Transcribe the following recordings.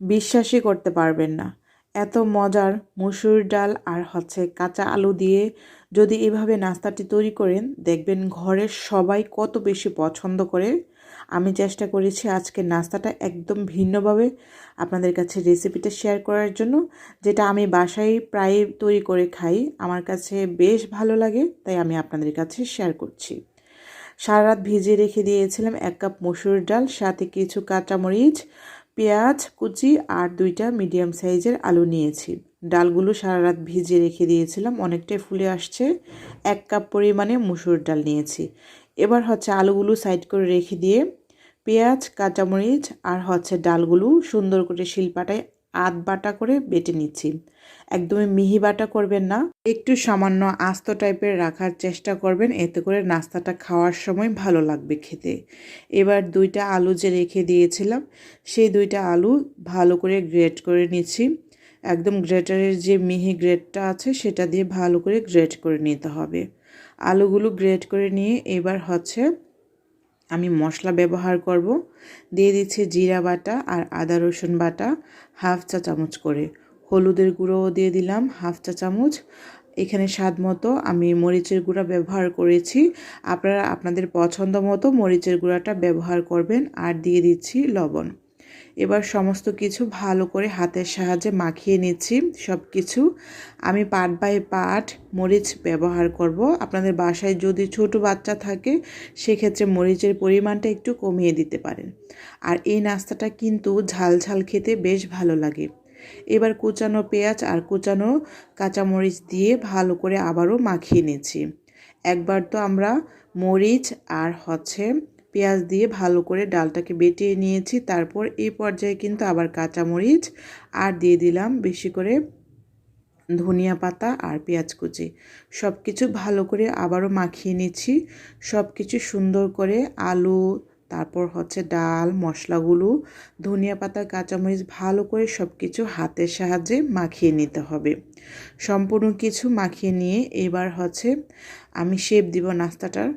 বিশ্বাসই করতে পারবেন না। এত মজার মুসুর ডাল আর হচ্ছে কাঁচা আলু দিয়ে যদি এভাবে নাস্তাটি তৈরি করেন, দেখবেন ঘরের সবাই কত বেশি পছন্দ করে। আমি চেষ্টা করেছি আজকে নাস্তাটা একদম ভিন্নভাবে আপনাদের কাছে রেসিপিটা শেয়ার করার জন্য, যেটা আমি বাসায় প্রায় তৈরি করে খাই। আমার কাছে বেশ ভালো লাগে, তাই আমি আপনাদের কাছে শেয়ার করছি। সারা রাত ভিজিয়ে রেখে দিয়েছিলাম এক কাপ মসুর ডাল, সাথে কিছু কাঁচামরিচ পেঁয়াজ, কুচি আর দুইটা মিডিয়াম সাইজের আলু নিয়েছি। ডালগুলো সারা রাত ভিজিয়ে রেখে দিয়েছিলাম, অনেকটাই ফুলে আসছে। এক কাপ পরিমাণে মুসুর ডাল নিয়েছি। এবার হচ্ছে আলুগুলো সাইড করে রেখে দিয়ে পেঁয়াজ, কাঁচামরিচ আর হচ্ছে ডালগুলো সুন্দর করে শিলপাটায় আধ বাটা করে বেটে নিচ্ছি। একদমই মিহি বাটা করবেন না। একটু সামান্য আস্ত টাইপের রাখার চেষ্টা করবেন, এতে করে নাস্তাটা খাওয়ার সময় ভালো লাগবে খেতে। এবার দুইটা আলু যে রেখে দিয়েছিলাম, সেই দুইটা আলু ভালো করে গ্রেট করে নিচ্ছি। একদম গ্রেটারের যে মিহি গ্রেটটা আছে, সেটা দিয়ে ভালো করে গ্রেট করে নিতে হবে। আলুগুলো গ্রেট করে নিয়ে এবার হচ্ছে আমি মশলা ব্যবহার করব। দিয়ে দিচ্ছি জিরা বাটা আর আদা রসুন বাটা হাফ চা চামচ করে। হলুদের গুঁড়োও দিয়ে দিলাম হাফ চা চামচ। এখানে স্বাদ মতো আমি মরিচের গুঁড়া ব্যবহার করেছি। আপনারা আপনাদের পছন্দ মতো মরিচের গুঁড়াটা ব্যবহার করবেন। আর দিয়ে দিচ্ছি লবণ। এবার সমস্ত কিছু ভালো করে হাতের সাহায্যে মাখিয়ে নিচ্ছি সব কিছু আমি পাট বাই পাট মরিচ ব্যবহার করব। আপনাদের বাসায় যদি ছোট বাচ্চা থাকে, সেক্ষেত্রে মরিচের পরিমাণটা একটু কমিয়ে দিতে পারেন। আর এই নাস্তাটা কিন্তু ঝাল ঝাল খেতে বেশ ভালো লাগে। এবার কুচানো পেঁয়াজ আর কুচানো কাঁচামরিচ দিয়ে ভালো করে আবারও মাখিয়ে নিচ্ছি। একবার তো আমরা মরিচ আর হচ্ছে পেঁয়াজ দিয়ে ভালো করে ডালটাকে বেটিয়ে নিয়েছি। তারপর এই পর্যায়ে কিন্তু আবার কাঁচামরিচ আর দিয়ে দিলাম বেশি করে ধনিয়া পাতা আর পেঁয়াজ কুচি। সব কিছু ভালো করে আবারও মাখিয়ে নিচ্ছি। সব কিছু সুন্দর করে আলু তারপর হচ্ছে ডাল, মশলাগুলো, ধনিয়া পাতা, কাঁচামরিচ ভালো করে সব কিছু হাতের সাহায্যে মাখিয়ে নিতে হবে। সম্পূর্ণ কিছু মাখিয়ে নিয়ে এবার হচ্ছে আমি শেপ দিব নাস্তাটার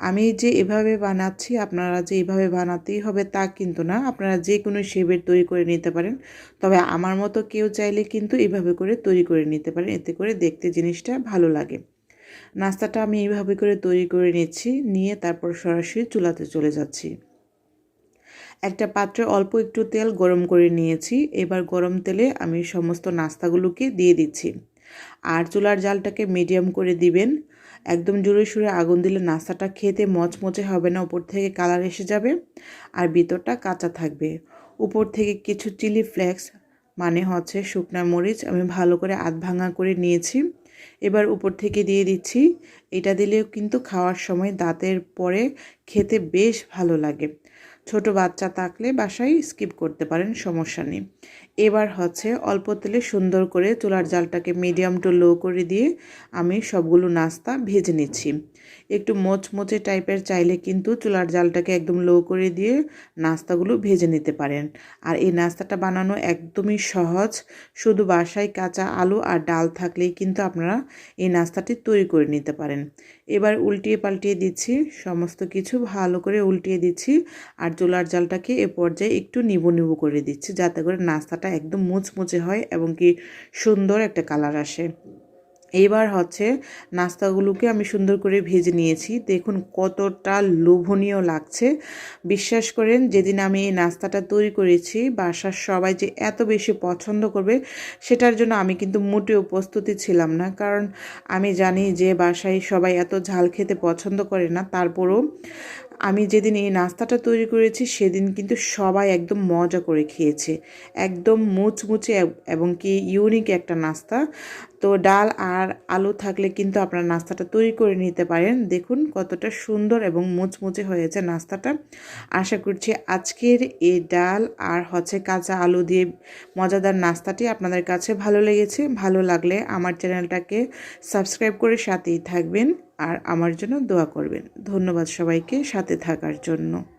আমি যে এভাবে বানাচ্ছি, আপনারা যে এভাবে বানাতেই হবে তা কিন্তু না। আপনারা যে কোনো শেপের তৈরি করে নিতে পারেন। তবে আমার মতো কেউ চাইলে কিন্তু এভাবে করে তৈরি করে নিতে পারেন। এতে করে দেখতে জিনিসটা ভালো লাগে। নাস্তাটা আমি এইভাবে করে তৈরি করে নিচ্ছি, নিয়ে তারপর সরাসরি চুলাতে চলে যাচ্ছি। একটা পাত্রে অল্প একটু তেল গরম করে নিয়েছি, এবার গরম তেলে আমি সমস্ত নাস্তাগুলোকে দিয়ে দিচ্ছি। আর চুলার জালটাকে মিডিয়াম করে দিবেন। একদম জোরে সুরে আগুন দিলে নাস্তাটা খেতে মচমচে হবে না, উপর থেকে কালার এসে যাবে আর ভিতরটা কাঁচা থাকবে। উপর থেকে কিছু চিলি ফ্লেক্স মানে হচ্ছে শুকনা মরিচ, আমি ভালো করে আধ ভাঙা করে নিয়েছি। এবার উপর থেকে দিয়ে দিচ্ছি। এটা দিলেও কিন্তু খাওয়ার সময় দাঁতের পরে খেতে বেশ ভালো লাগে। ছোট বাচ্চা থাকলে বাসায় স্কিপ করতে পারেন, সমস্যা নেই। এবার হচ্ছে অল্প তেলে সুন্দর করে চুলার জালটাকে মিডিয়াম টু লো করে দিয়ে আমি সবগুলো নাস্তা ভেজে নিচ্ছি। একটু মোচমোচে টাইপের চাইলে কিন্তু চুলার জালটাকে একদম লো করে দিয়ে নাস্তাগুলো ভেজে নিতে পারেন। আর এই নাস্তাটা বানানো একদমই সহজ, শুধু বাসায় কাঁচা আলু আর ডাল থাকলেই কিন্তু আপনারা এই নাস্তাটি তৈরি করে নিতে পারেন। এবার উল্টিয়ে পাল্টিয়ে দিচ্ছি, সমস্ত কিছু ভালো করে উল্টিয়ে দিচ্ছি আর চুলার জালটাকে এ পর্যায়ে একটু নিবু নিবু করে দিচ্ছি। যাতে করে নাস্তাটা একদম মুচমুচে হয় এবং কি সুন্দর একটা কালার আসে। এইবার হচ্ছে নাস্তাগুলোকে আমি সুন্দর করে ভেজে নিয়েছি। দেখুন কতটা লোভনীয় লাগছে। বিশ্বাস করেন, যেদিন আমি এই নাস্তাটা তৈরি করেছি, বাসার সবাই যে এত বেশি পছন্দ করবে, সেটার জন্য আমি কিন্তু মোটেও প্রস্তুতি ছিলাম না। কারণ আমি জানি যে বাসায় সবাই এত ঝাল খেতে পছন্দ করে না, তারপরও আমি যেদিন এই নাস্তাটা তৈরি করেছি, সেদিন কিন্তু সবাই একদম মজা করে খেয়েছে। একদম মুচমুচে এবং কি ইউনিক একটা নাস্তা। তো ডাল আর আলু থাকলে কিন্তু আপনারা নাস্তাটা তৈরি করে নিতে পারেন। দেখুন কতটা সুন্দর এবং মুচমুচে হয়েছে নাস্তাটা। আশা করছি আজকের এই ডাল আর হচ্ছে কাঁচা আলু দিয়ে মজাদার নাস্তাটি আপনাদের কাছে ভালো লেগেছে। ভালো লাগলে আমার চ্যানেলটাকে সাবস্ক্রাইব করে সাথেই থাকবেন। আর আমার জন্য দোয়া করবেন। ধন্যবাদ সবাইকে সাথে থাকার জন্য।